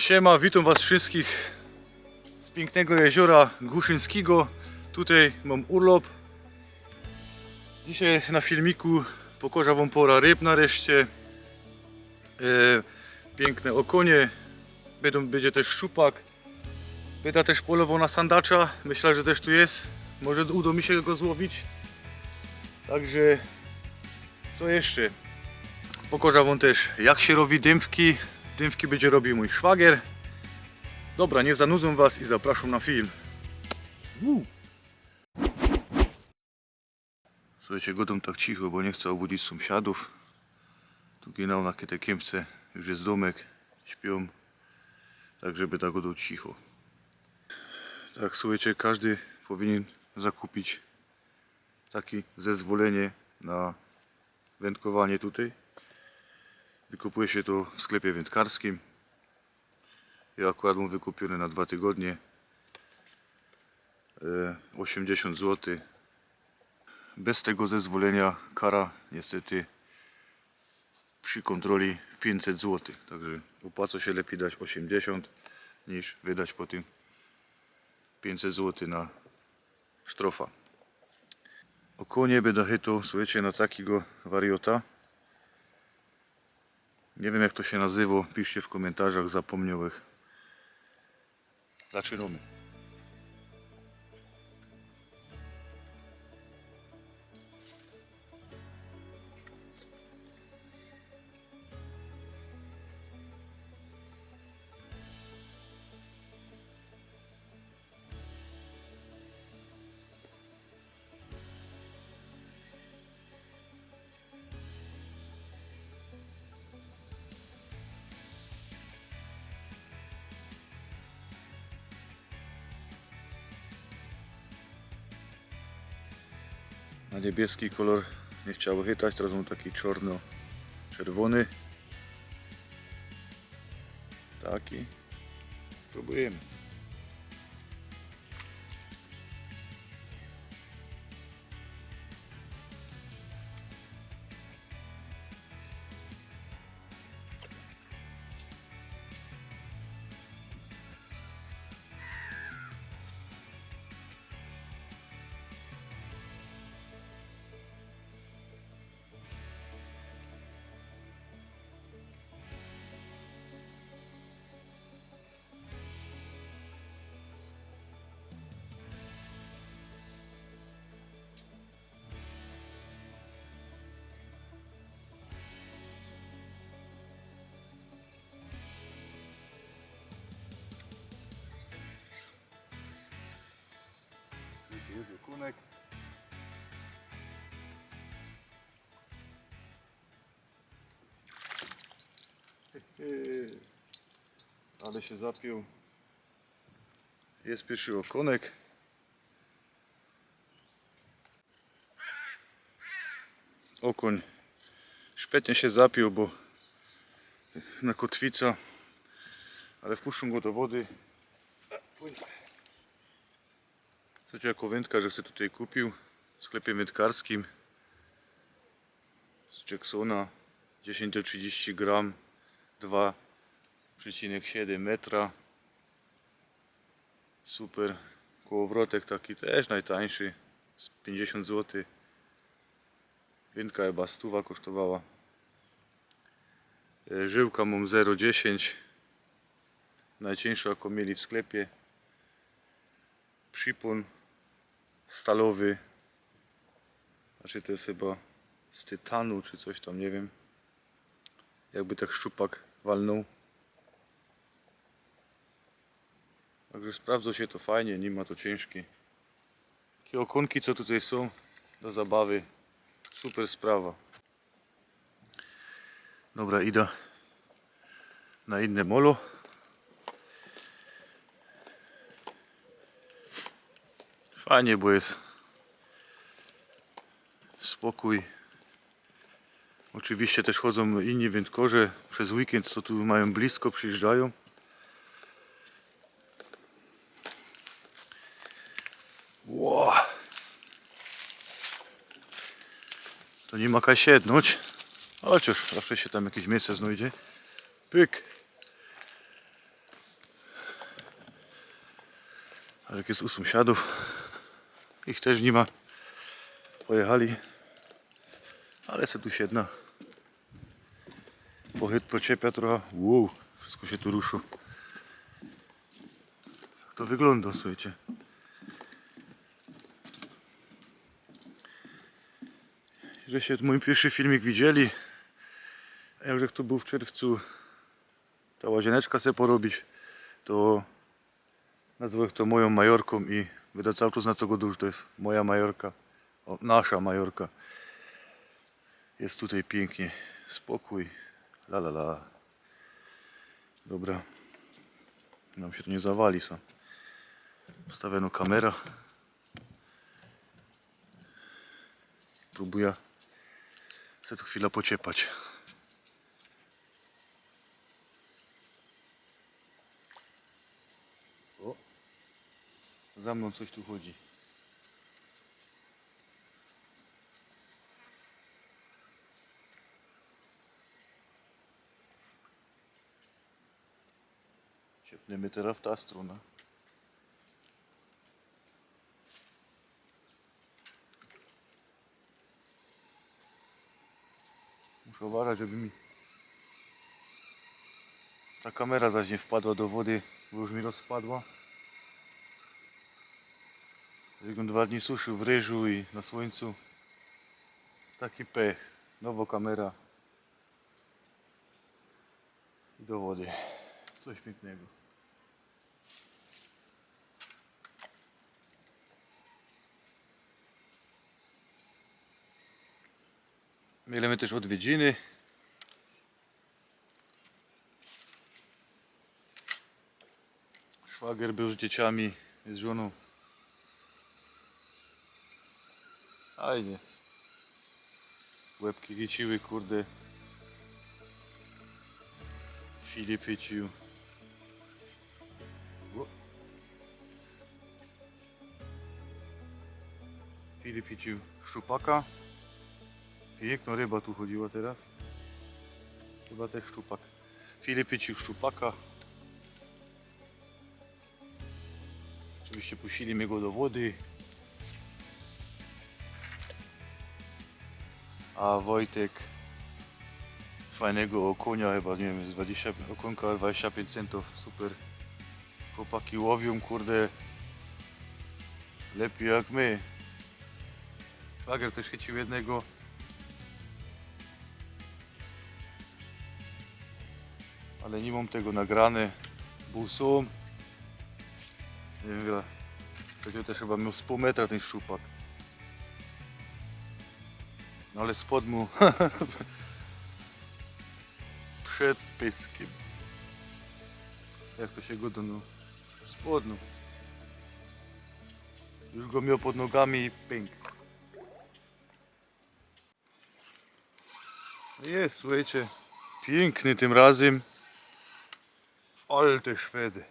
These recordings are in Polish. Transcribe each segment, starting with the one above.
Siema, witam was wszystkich z pięknego jeziora Głuszyńskiego. Tutaj mam urlop. Dzisiaj na filmiku pokażę wam pora ryb nareszcie. E, piękne okonie. Będą, będzie też szczupak. Będę też polował na sandacza. Myślę, że też tu jest. Może uda mi się go złowić. Także co jeszcze? Pokażę wam też jak się robi dębki. Dębki będzie robił mój szwagier. Dobra, nie zanudzę was i zapraszam na film. Słuchajcie, godą tak cicho, bo nie chcę obudzić sąsiadów. Tu ginał na kiete kiemce, już jest domek, śpią. Tak, żeby tak godą cicho. Tak, słuchajcie, każdy powinien zakupić takie zezwolenie na wędkowanie tutaj. Wykupuje się to w sklepie wędkarskim. Ja akurat mam wykupione na dwa tygodnie. E, 80 zł. Bez tego zezwolenia kara niestety przy kontroli 500 zł. Także opłaca się lepiej dać 80 niż wydać po tym 500 zł na sztrofa. Okonie będę chytał, słuchajcie, na takiego wariota. Nie wiem jak to się nazywa, piszcie w komentarzach zapomniałych. Zaczynamy. Na niebieski kolor nie chciało chytać, teraz mam taki czarno-czerwony. Taki. Próbujemy. Jest okunek. Ale się zapiął. Jest pierwszy okonek. Okoń szpetnie się zapiął, bo na kotwica, ale wpuszczę go do wody. Słuchajcie, jako wędka, że sobie tutaj kupił? W sklepie wędkarskim. Z Jacksona. 10 do 30 gram. 2,7 metra. Super. Kołowrotek taki też najtańszy. Z 50 zł wędka chyba stuwa kosztowała. E, żyłka mam 0,10 najcieńsza jaką mieli w sklepie. Przypon stalowy. Znaczy to jest chyba z tytanu czy coś tam, nie wiem. Jakby tak szczupak walnął. Także sprawdza się to fajnie, nie ma to ciężkie. Takie okonki co tutaj są do zabawy. Super sprawa. Dobra, idę na inne molo. Fajnie, bo jest spokój. Oczywiście też chodzą inni wędkorze przez weekend, co tu mają blisko, przyjeżdżają. Ło. To nie ma kaj siednąć. Chociaż zawsze się tam jakieś miejsce znajdzie. Pyk. Ale jak jest u sąsiadów, ich też nie ma. Pojechali, ale se tu siedna. Pochyt pociepia trochę. Wow, wszystko się tu ruszyło. Tak to wygląda, słuchajcie. Żeście mój pierwszy filmik widzieli. A ja już jak tu był w czerwcu ta łazieneczka sobie porobić, to nazwę to moją majorką i będę cały czas na to godu, że to jest moja majorka, o, nasza majorka. Jest tutaj pięknie, spokój, la la la. Dobra, nam się to nie zawali sam. Postawiona kamera. Próbuję se tu chwilę pociepać. Za mną coś tu chodzi. Ciepniemy teraz w ta strona. Muszę uważać, żeby mi ta kamera zaś nie wpadła do wody, bo już mi rozpadła. Ją dwa dni suszył w ryżu i na słońcu. Taki pech. Nowa kamera. I do wody. Coś pięknego. Mielemy też odwiedziny. Szwagier był z dzieciami, z żoną. Fajnie. Łebki chyciły, kurde. Filip chycił. Filip chycił szczupaka. Piękna ryba tu chodziła teraz. Chyba też szczupak. Filip chycił szczupaka. Oczywiście puścili go do wody. A Wojtek fajnego okonia chyba, nie wiem, z 20, okonka 25 centów, super. Chłopaki łowią, kurde, lepiej jak my. Szwagier też chycił jednego. Ale nie mam tego nagrane. Był są. Nie wiem. Powiedział też chyba miał z pół metra ten szczupak. No ale spod mu przed pyskiem. Jak to się go do no? Spod no. Już go miał pod nogami i pęk. Jest, słuchajcie. Piękny tym razem. Alte Szwedy.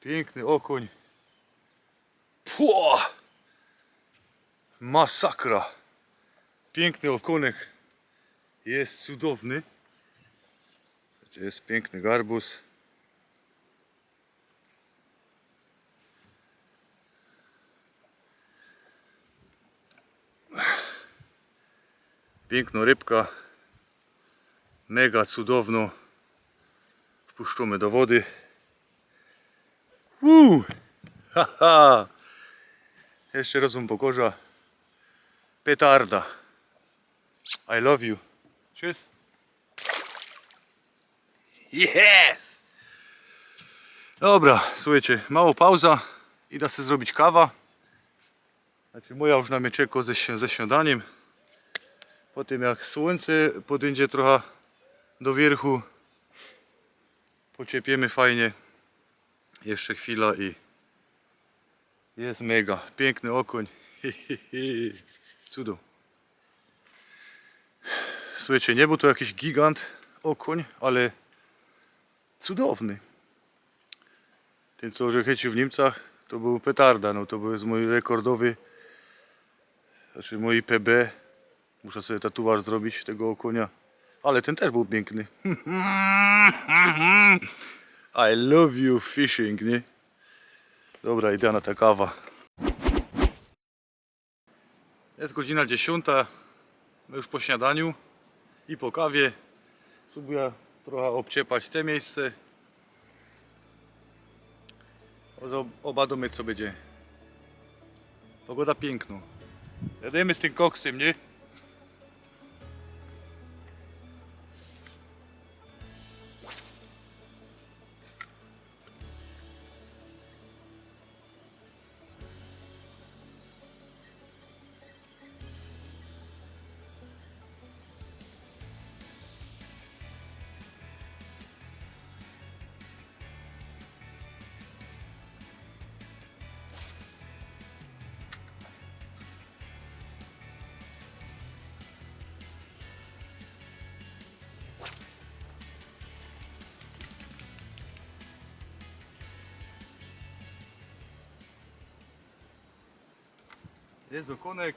Piękny okoń. Pło! Masakra. Piękny okonek. Jest cudowny. Jest piękny garbus. Piękna rybka. Mega cudowno. Wpuszczamy do wody. Uuu! Haha! Jeszcze raz wam pokorza. Petarda. I love you. Tschüss. Yes! Dobra, słuchajcie, mało pauza. Idę sobie zrobić kawa. Znaczy moja już na mnie czeka ze, ze śniadaniem. Po tym jak słońce podejdzie trochę do wierchu. Pociepiemy fajnie. Jeszcze chwila i jest mega. Piękny okoń. Cudo. Słuchajcie, nie był to jakiś gigant okoń, ale cudowny. Ten co że chycił w Niemcach to był petarda, no to był mój rekordowy znaczy mój PB. Muszę sobie tatuaż zrobić tego okonia. Ale ten też był piękny. I love you fishing, nie? Dobra, idealna ta kawa. Jest godzina 10. My już po śniadaniu i po kawie. Spróbuję trochę obciepać te miejsce. Ozo- Oba domy co będzie. Pogoda piękna. Jademy z tym koksem, nie? Jest okonek.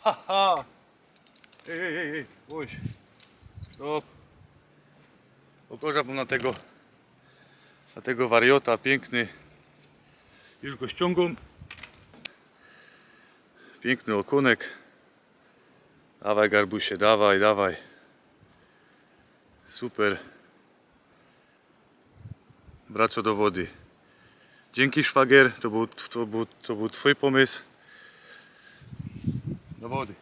Haha! Ej, ej, ej, ej, oj. Stop. Pokorzałbym na tego, na tego wariota, piękny. Już go ściągam. Piękny okonek. Dawaj garbusie, dawaj, dawaj. Super. Wraca do wody. Dzięki szwagier, to był, to był, to był twój pomysł. Do wody.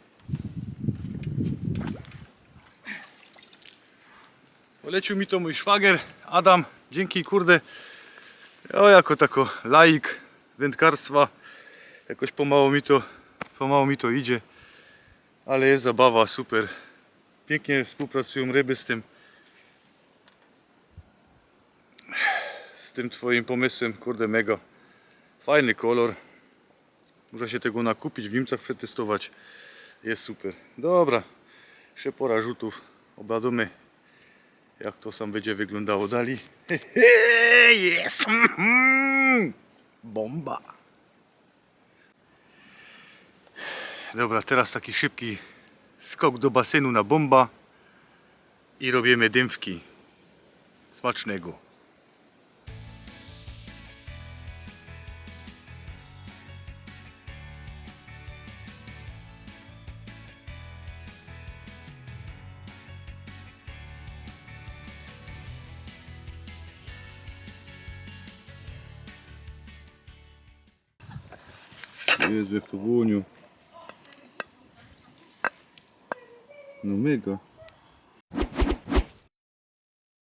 Polecił mi to mój szwagier Adam. Dzięki kurde. Ja jako tako laik wędkarstwa jakoś pomału mi to pomału mi to idzie. Ale jest zabawa, super. Pięknie współpracują ryby z tym z tym twoim pomysłem, kurde mega. Fajny kolor. Można się tego nakupić, w Niemcach przetestować. Jest super. Dobra, jeszcze pora rzutów. Obladamy jak to sam będzie wyglądało dalej. Jest! Bomba! Dobra, teraz taki szybki skok do basenu na bomba i robimy dymfki. Smacznego. Jezu, jak to włoniu. No mega.